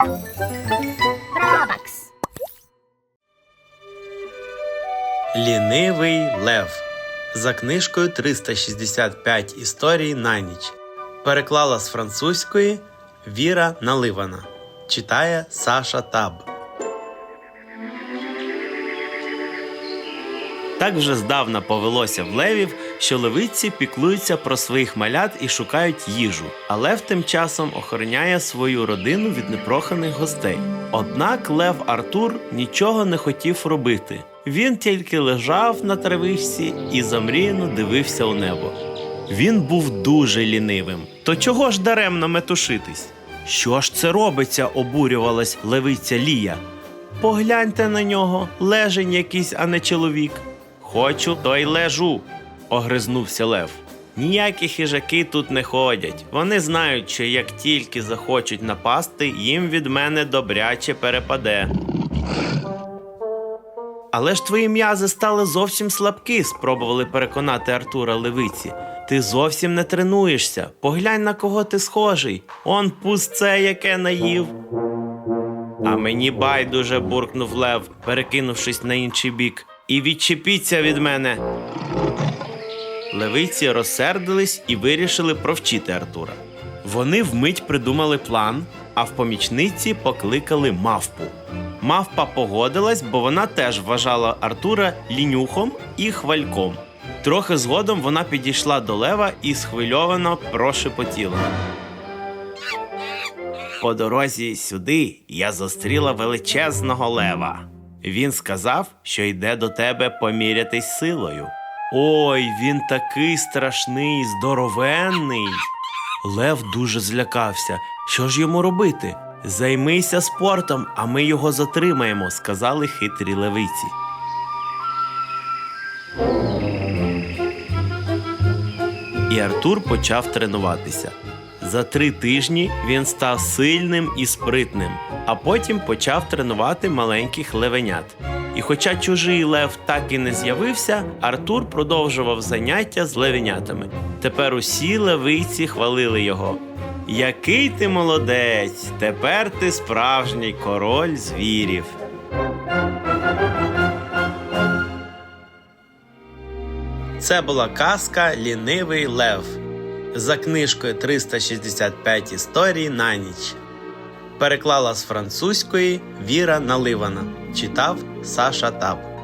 Робакс. Лінивий Лев за книжкою 365 історій на ніч. Переклала з французької Віра Наливана. Читає Саша Таб. Так вже здавна повелося в левів, що левиці піклуються про своїх малят і шукають їжу. А лев тим часом охороняє свою родину від непроханих гостей. Однак лев Артур нічого не хотів робити. Він тільки лежав на травичці і замріяно дивився у небо. Він був дуже лінивим. То чого ж даремно метушитись? Що ж це робиться? обурювалась левиця Лія. Погляньте на нього, лежень якийсь, а не чоловік. Хочу, то й лежу, огризнувся Лев. Ніякі хижаки тут не ходять. Вони знають, що як тільки захочуть напасти, їм від мене добряче перепаде. Але ж твої м'язи стали зовсім слабкі, спробували переконати Артура левиці. Ти зовсім не тренуєшся. Поглянь на кого ти схожий. Он пусце, яке наїв. А мені байдуже буркнув Лев, перекинувшись на інший бік. І відчепіться від мене. Левиці розсердились і вирішили провчити Артура. Вони вмить придумали план, а в помічниці покликали мавпу. Мавпа погодилась, бо вона теж вважала Артура лінюхом і хвальком. Трохи згодом вона підійшла до лева і схвильовано прошепотіла. По дорозі сюди я зустріла величезного лева. Він сказав, що йде до тебе помірятись силою. Ой, він такий страшний, здоровенний. Лев дуже злякався. Що ж йому робити? Займися спортом, а ми його затримаємо, сказали хитрі левиці. І Артур почав тренуватися. За три тижні він став сильним і спритним, а потім почав тренувати маленьких левенят. І хоча чужий лев так і не з'явився, Артур продовжував заняття з левенятами. Тепер усі левиці хвалили його. Який ти молодець! Тепер ти справжній король звірів. Це була казка Лінивий Лев за книжкою 365 історій на ніч. Переклала з французької Віра Наливана. Читав Саша Таб.